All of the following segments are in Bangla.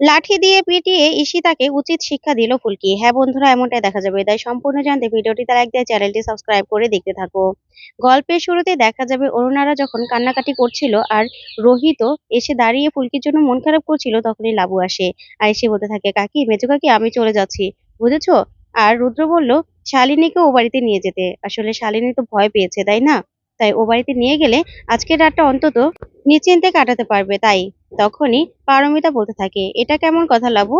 লাঠি দিয়ে পিটিয়ে ঈশিতাকে উচিত শিক্ষা দিল ফুলকি। হ্যাঁ বন্ধুরা, এমনটাই দেখা যাবে। তাই সম্পূর্ণ জানতে ভিডিওটি তার এক চ্যানেলটি সাবস্ক্রাইব করে দেখতে থাকো। গল্পের শুরুতে দেখা যাবে অরুণারা যখন কান্নাকাটি করছিল আর রোহিত এসে দাঁড়িয়ে ফুলকির জন্য মন খারাপ করছিল, তখনই লাবু আসে। আর এসে বলতে থাকে, কাকি, মেজো কাকি, আমি চলে যাচ্ছি। বুঝেছ? আর রুদ্র বলল, শালিনীকে ও বাড়িতে নিয়ে যেতে। আসলে শালিনী তো ভয় পেয়েছে, তাই না? তাই ও বাড়িতে নিয়ে গেলে আজকের রাতটা অন্তত নিশ্চিন্তে কাটাতে পারবে, তাই। তখনই পারমিতা বলতে থাকে, এটা কেমন কথা লাবু?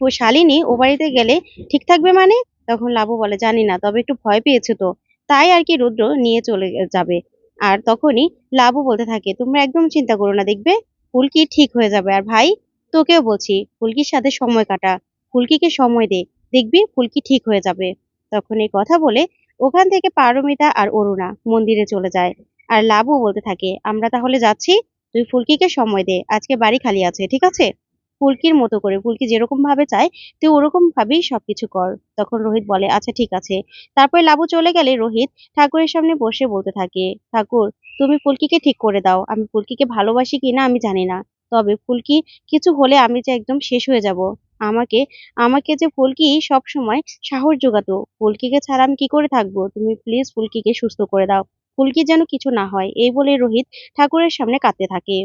শালিনী, ও বাড়িতে গেলে ঠিক থাকবে মানে? তখন লাবু বলে, জানি না, তবে একটু ভয় পেয়েছে তো। তাই আর কি রুদ্র নিয়ে চলে যাবে। আর তখনই লাবু বলতে থাকে, তোমরা একদম চিন্তা করো না, দেখবে? ফুলকি ঠিক হয়ে যাবে। আর, ভাই, তোকেও বলছি, ফুলকির সাথে সময় কাটা। ফুলকিকে সময় দে, দেখবি ফুলকি ঠিক হয়ে যাবে। তখন এই কথা বলে ওখান থেকে পারমিতা আর অরুণা মন্দিরে চলে যায়। আর লাবু বলতে থাকে, আমরা তাহলে যাচ্ছি তুই ফুলকিকে সময় দে, আজকে বাড়ি খালি আছে, ঠিক আছে? ফুলকির মতো করে, ফুলকি যেরকম ভাবে চায়, তুই ওরকম ভাবেই সবকিছু কর। তখন রোহিত বলে আচ্ছা ঠিক আছে। তারপরে লাবু চলে গেলে রোহিত ঠাকুরের সামনে বসে বলতে থাকে, ঠাকুর, তুমি ফুলকিকে ঠিক করে দাও, আমি ফুলকিকে ভালোবাসি কিনা আমি জানি না। তবে ফুলকি, কিছু হলে আমি যে একদম শেষ হয়ে যাব। আমাকে আমাকে যে ফুলকি সব সময় সাহস যোগাতো ফুলকিকে ছাড়া আমি কি করে থাকব? তুমি প্লিজ ফুলকিকে সুস্থ করে দাও। ফুলকি যেন কিছু না হয়, এই বলে রোহিত ঠাকুরের সামনে কাঁদতে থাকে।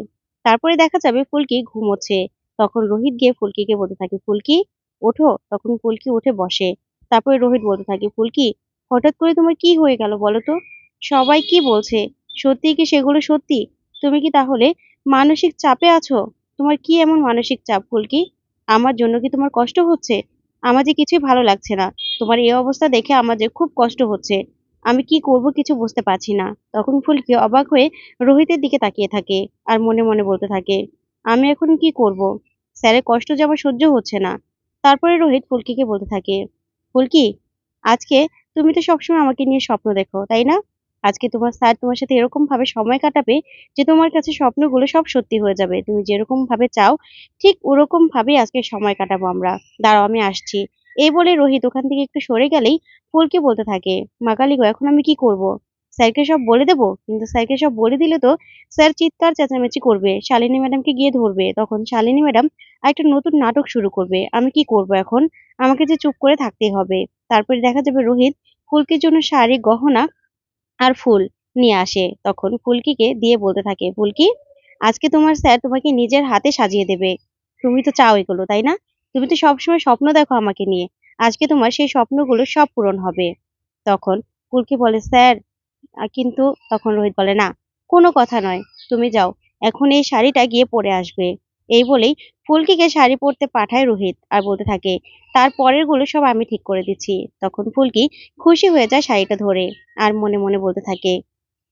তারপরে দেখা যাবে ফুলকি ঘুমোচ্ছে। তখন রোহিত গিয়ে ফুলকিকে বলতে থাকে, ফুলকি, ওঠো। তখন ফুলকি উঠে বসে। তারপরে রোহিত বলতে থাকে, ফুলকি, হঠাৎ করে তোমার কি হয়ে গেল বলো তো? সবাই কি বলছে? সত্যি কি সেগুলো সত্যি? তুমি কি তাহলে মানসিক চাপে আছো? তোমার কি এমন মানসিক চাপ ফুলকি? আমার জন্য কি তোমার কষ্ট হচ্ছে? আমার যে কিছুই ভালো লাগছে না। তোমার এই অবস্থা দেখে আমার যে খুব কষ্ট হচ্ছে। আমি কি করব কিছু বুঝতে পারছি না। তখন ফুলকি অবাক হয়ে রোহিতের দিকে তাকিয়ে থাকে আর মনে মনে বলতে থাকে, আমি এখন কি করব? স্যারের কষ্ট যে আমার সহ্য হচ্ছে না। তারপরে রোহিত ফুলকিকে বলতে থাকে, ফুলকি, আজকে তুমি তো সবসময় আমাকে নিয়ে স্বপ্ন দেখো, তাই না? আজকে তোমার স্যার তোমার সাথে এরকম ভাবে সময় কাটাবে যে তোমার কাছে স্বপ্নগুলো সব সত্যি হয়ে যাবে। তুমি যেরকম ভাবে চাও, ঠিক ওরকম ভাবেই আজকে সময় কাটাবো আমরা। দাঁড়াও, আমি আসছি। এই বলে রোহিত ওখান থেকে একটু সরে গেলেই ফুলকি বলতে থাকে, মা কালী গো, এখন আমি কি করব? স্যারকে সব বলে দেবো? কিন্তু স্যারকে সব বলে দিলে তো স্যার চিৎকার চেঁচামেচি করবে, শালিনী ম্যাডামকে গিয়ে ধরবে। তখন শালিনী ম্যাডাম একটা নতুন নাটক শুরু করবে, আমি কি করব এখন? আমাকে যে চুপ করে থাকতেই হবে। তারপরে দেখা যাবে রোহিত ফুলকির জন্য শাড়ি, গহনা আর ফুল নিয়ে আসে। তখন ফুলকিকে দিয়ে বলতে থাকে, ফুলকি, আজকে তোমার স্যার তোমাকে নিজের হাতে সাজিয়ে দেবে। তুমি তো চাও এগুলো, তাই না? তুমি তো সবসময় স্বপ্ন দেখো আমাকে নিয়ে। আজকে তোমার সেই স্বপ্নগুলো সব পূরণ হবে। তখন ফুলকি বলে, স্যার কিন্তু তখন রোহিত বলে, না, কোনো কথা নয়। তুমি যাও, এখন এই শাড়িটা গিয়ে পরে আসবে এই বলেই ফুলকিকে শাড়ি পরতে পাঠায় রোহিত আর বলতে থাকে, তার পরেরগুলো সব আমি ঠিক করে দিচ্ছি তখন ফুলকি খুশি হয়ে যায় শাড়িটা ধরে আর মনে মনে বলতে থাকে,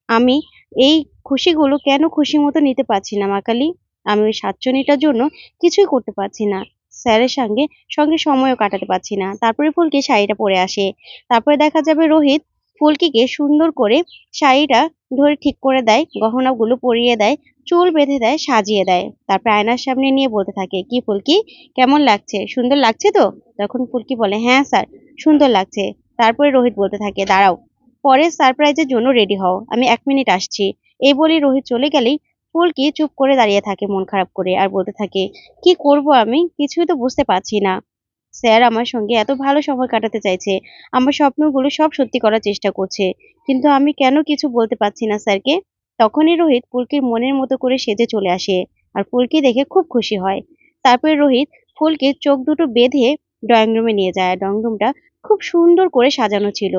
আমি এই খুশিগুলো কেন খুশি মতো নিতে পারছি না মা কালী আমি ওই সাতচল্লিশটার জন্য কিছুই করতে পারছি না। স্যারের সঙ্গে সঙ্গে সময়ও কাটাতে পারছি না। তারপরে ফুলকি শাড়িটা পরে আসে। তারপরে দেখা যাবে রোহিত ফুলকিকে সুন্দর করে শাড়িটা ধরে ঠিক করে দেয়, গহনাগুলো পরিয়ে দেয়, চুল বেঁধে দেয়, সাজিয়ে দেয়। তারপর আয়নার সামনে নিয়ে বলতে থাকে, কি ফুলকি, কেমন লাগছে? সুন্দর লাগছে তো? তখন ফুলকি বলে হ্যাঁ স্যার, সুন্দর লাগছে। তারপরে রোহিত বলতে থাকে, দাঁড়াও, পরের সারপ্রাইজের জন্য রেডি হও, আমি এক মিনিট আসছি। এই বলে রোহিত চলে গেলেই ফুলকি চুপ করে দাঁড়িয়ে থাকে মন খারাপ করে আর বলতে থাকে, কি করব আমি? কিছুই তো বুঝতে পারছি না। স্যার আমার সঙ্গে এত ভালো সময় কাটাতে চাইছে। আমার স্বপ্নগুলো সব সত্যি করার চেষ্টা করছে। কিন্তু আমি কেন কিছু বলতে পারছি না স্যারকে? তখনই রোহিত ফুলকির মনের মতো করে সেজে চলে আসে আর ফুলকি দেখে খুব খুশি হয়। তারপরে রোহিত ফুলকির চোখ দুটো বেঁধে ড্রয়িং রুমে নিয়ে যায়। ড্রয়িং রুমটা খুব সুন্দর করে সাজানো ছিল।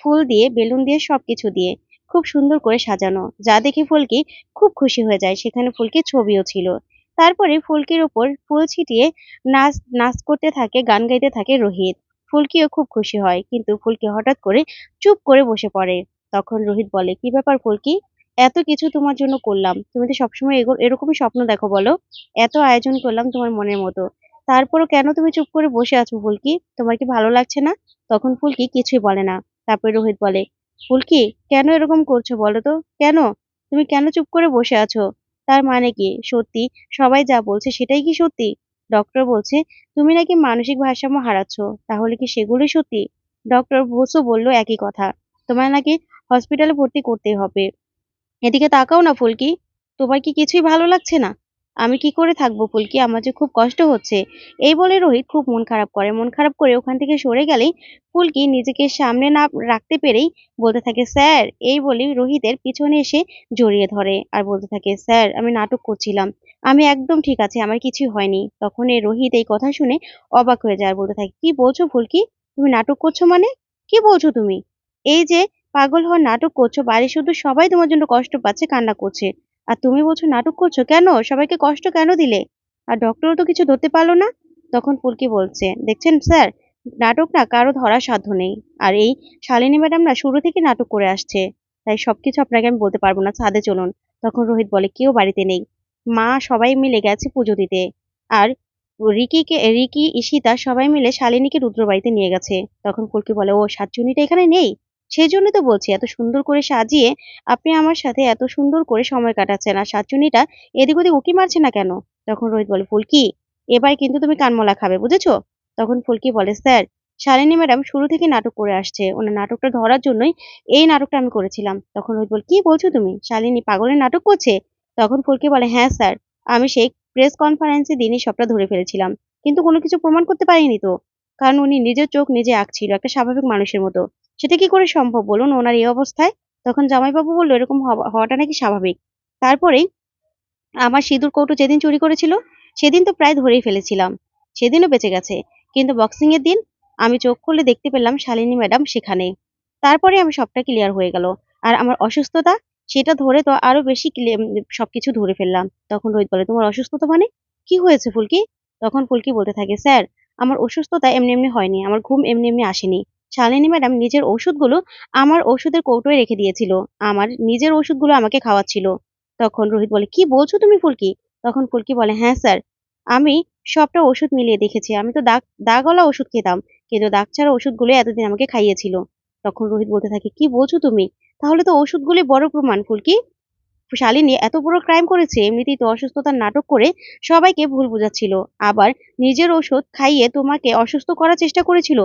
ফুল দিয়ে, বেলুন দিয়ে সবকিছু দিয়ে। খুব সুন্দর করে সাজানো। যা দেখে ফুলকি খুব খুশি হয়ে যায়। সেখানে ফুলকির ছবিও ছিল। তারপরে ফুলকির ওপর ফুল ছিটিয়ে নাচ নাচ করতে থাকে, গান গাইতে থাকে রোহিত। ফুলকিও খুব খুশি হয়। কিন্তু ফুলকি হঠাৎ করে চুপ করে বসে পড়ে। তখন রোহিত বলে, কি ব্যাপার ফুলকি? এত কিছু তোমার জন্য করলাম। তুমি তো সবসময় এরকমই স্বপ্ন দেখো বলো। এত আয়োজন করলাম তোমার মনের মতো। তারপরও কেন তুমি চুপ করে বসে আছো ফুলকি? তোমার কি ভালো লাগছে না? তখন ফুলকি কিছুই বলে না। তারপরে রোহিত বলে ফুলকি, কেন এরকম করছ বলো তো? কেন? তুমি কেন চুপ করে বসে আছো? তার মানে কি? সত্যি? সবাই যা বলছে সেটাই কি সত্যি? ডক্টর বলছে, তুমি নাকি মানসিক ভারসাম্য হারাচ্ছ, তাহলে কি সেগুলোই সত্যি? ডক্টর বসু বলল, একই কথা। তোমার নাকি হসপিটালে ভর্তি করতে হবে। এদিকে তাকাও না ফুলকি। তোমার কি কিছুই ভালো লাগছে না? আমি কি করে থাকব ফুলকি? আমার যে খুব কষ্ট হচ্ছে। এই বলে রোহিত খুব মন খারাপ করে। মন খারাপ করে ওখান থেকে সরে গেলেই ফুলকি নিজেকে সামনে না রাখতে পেরেই বলতে থাকে, স্যার, এই বলেই রোহিতের পিছনে এসে জড়িয়ে ধরে আর বলতে থাকে, স্যার, আমি নাটক করছিলাম। আমি একদম ঠিক আছে, আমার কিছু হয়নি। তখন এই রোহিত এই কথা শুনে অবাক হয়ে যায় আর বলতে থাকে, কি বলছো ফুলকি? তুমি নাটক করছ মানে? কি বলছো তুমি? এই যে পাগল হওয়ার নাটক করছ বাড়ির শুধু সবাই তোমার জন্য কষ্ট পাচ্ছে, কান্না করছে। আর তুমি বলছো নাটক করছ কেন? সবাইকে কষ্ট কেন দিলে? আর ডক্টরও তো কিছু ধরতে পারল না। তখন ফুলকি বলছে, দেখছেন স্যার, নাটক না কারও ধরার সাধ্য নেই। আর এই শালিনী ম্যাডাম না শুরু থেকে নাটক করে আসছে। তাই সবকিছু আপনাকে আমি বলতে পারব না, ছাদে চলুন। তখন রোহিত বলে, কেউ বাড়িতে নেই। মা সবাই মিলে গেছে পুজো দিতে। আর রিকিকে, রিকি, ঈশিতা সবাই মিলে শালিনীকে রুদ্র বাড়িতে নিয়ে গেছে। তখন ফুলকি বলে, ও সাতজনীটা এখানে নেই? সেই জন্য তো বলছি, এত সুন্দর করে সাজিয়ে আপনি আমার সাথে এত সুন্দর করে সময় কাটাচ্ছেন। আর সাতচুনিটা এদিক ওদিক উকি মারছে না কেন? তখন রোহিত বলে, ফুলকি, এবার কিন্তু তুমি কানমলা খাবে, বুঝেছ? তখন ফুলকি বলে, স্যার, শালিনী ম্যাডাম শুরু থেকে নাটক করে আসছে। ওনার নাটকটা ধরার জন্যই এই নাটকটা আমি করেছিলাম। তখন রোহিত বলে, কি বলছো তুমি? শালিনী পাগলের নাটক করছে? তখন ফুলকি বলে হ্যাঁ স্যার, আমি সেই প্রেস কনফারেন্সে দিনই সবটা ধরে ফেলেছিলাম। কিন্তু কোনো কিছু প্রমাণ করতে পারিনি তো। কারণ উনি নিজের চোখ নিজে আঁকছিল, একটা স্বাভাবিক মানুষের মতো। সেটা কি করে সম্ভব? বলুন ওনার এই অবস্থায়। তখন জামাইবাবু বলল, এরকম হওয়াটা নাকি স্বাভাবিক? তারপরেই আমার সিঁদুর কৌটো যেদিন চুরি করেছিল, সেদিন তো প্রায় ধরেই ফেলেছিলাম। সেদিনও বেঁচে গেছে। কিন্তু বক্সিং এর দিন আমি চোখ খুলে দেখতে পেলাম শালিনী ম্যাডাম সেখানে। তারপরে আমি সবটা ক্লিয়ার হয়ে গেল। আর আমার অসুস্থতা, সেটা ধরে তো আরও বেশি সবকিছু ধরে ফেললাম। তখন রোহিত বলে, তোমার অসুস্থতা মানে? কি হয়েছে ফুলকি? তখন ফুলকি বলতে থাকে, স্যার আমার অসুস্থতা এমনি এমনি হয়নি, আমার ঘুম এমনি এমনি আসেনি। শালিনী ম্যাডাম নিজের ওষুধগুলো আমার ওষুধের কৌটোয় রেখে দিয়েছিল, আমার নিজের ওষুধগুলো আমাকে খাওয়াচ্ছিল। তখন রোহিত বলে, কি বলছো তুমি ফুলকি? তখন ফুলকি বলে হ্যাঁ স্যার, আমি সবটা ওষুধ মিলিয়ে দেখেছি, আমি তো দাগ, দাগওয়ালা ওষুধ খেতাম, কিন্তু দাগ ছাড়া ওষুধগুলো এতদিন আমাকে খাইয়েছিল। তখন রোহিত বলতে থাকে, কি বলছো তুমি? তাহলে তো ওষুধগুলি বড় প্রমাণ ফুলকি। শালিনী এত বড় ক্রাইম করেছে, এমনিতেই তো অসুস্থতার নাটক করে সবাইকে ভুল বোঝাচ্ছিল। আবার নিজের ওষুধ খাইয়ে তোমাকে অসুস্থ করার চেষ্টা করেছিল,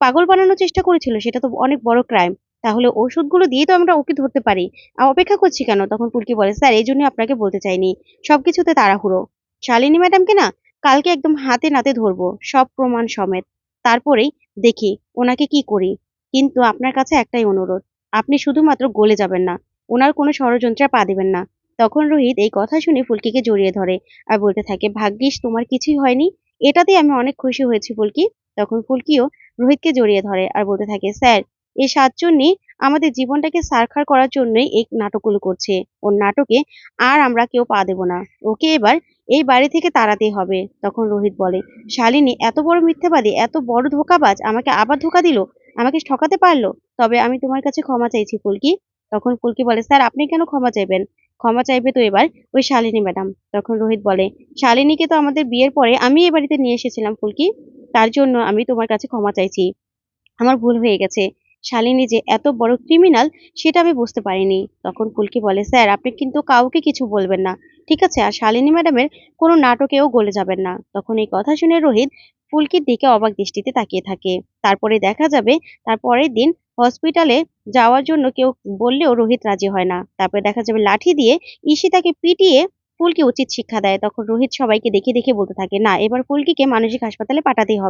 পাগল বানানোর চেষ্টা করেছিল, সেটা তো অনেক বড় ক্রাইম তাহলে ওষুধগুলো দিয়ে তো আমরা ওকে ধরতে পারি। অপেক্ষা করছি কেন? তখন ফুলকি বলে, স্যার, এই জন্য আপনাকে বলতে চাইনি। সবকিছুতে তাড়াহুড়ো। শালিনী ম্যাডামকে না কালকে একদম হাতে নাতে ধরবো, সব প্রমাণ সমেত। তারপরেই দেখি ওনাকে কি করি। কিন্তু আপনার কাছে একটাই অনুরোধ, আপনি শুধুমাত্র গলে যাবেন না। ওনার কোনো ষড়যন্ত্রে পা দেবেন না। তখন রোহিত এই কথা শুনে ফুলকিকে জড়িয়ে ধরে আর বলতে থাকে, ভাগ্যিস তোমার কিছুই হয়নি। এটাতেই আমি অনেক খুশি হয়েছি ফুলকি। তখন ফুলকিও রোহিতকে জড়িয়ে ধরে আর বলতে থাকে, স্যার, এই সাতজনই আমাদের জীবনটাকে সারখার করার জন্যই এই নাটকগুলো করছে। ওর নাটকে আর আমরা কেউ পা দেব না। ওকে এবার এই বাড়ি থেকে তাড়াতেই হবে। তখন রোহিত বলে, শালিনী, এত বড় মিথ্যাবাদী, এত বড় ধোকাবাজ আমাকে আবার ধোকা দিল? আমাকে ঠকাতে পারল? তবে আমি তোমার কাছে ক্ষমা চাইছি ফুলকি। তখন ফুলকি বলে, স্যার, আপনি কেন ক্ষমা চাইবেন? ক্ষমা চাইবে তো এবার ওই শালিনী ম্যাডাম। তখন রোহিত বলে, শালিনীকে তো আমাদের বিয়ের পরে আমি এ বাড়িতে নিয়ে এসেছিলাম ফুলকি তার জন্য আমি তোমার কাছে ক্ষমা চাইছি। আমার ভুল হয়ে গেছে। শালিনী যে এত বড় ক্রিমিনাল সেটা আমি বুঝতে পারিনি। তখন ফুলকি বলে, স্যার, আপনি কিন্তু কাউকে কিছু বলবেন না, ঠিক আছে? আর শালিনী ম্যাডামের কোনো নাটকেও গলে যাবেন না। তখন এই কথা শুনে রোহিত ফুলকির দিকে অবাক দৃষ্টিতে তাকিয়ে থাকে। তারপরে দেখা যাবে তার পরের দিন হসপিটালে যাওয়ার জন্য কেউ বললেও রোহিত রাজি হয় না। তারপরে দেখা যাবে লাঠি দিয়ে ঈশিতাকে পিটিয়ে ফুলকি উচিত শিক্ষা দেয়। তখন রোহিত সবাইকে দেখে দেখে বলতে থাকে, না, এবার ফুলকিকে মানসিক হাসপাতালে পাঠাতেই হবে।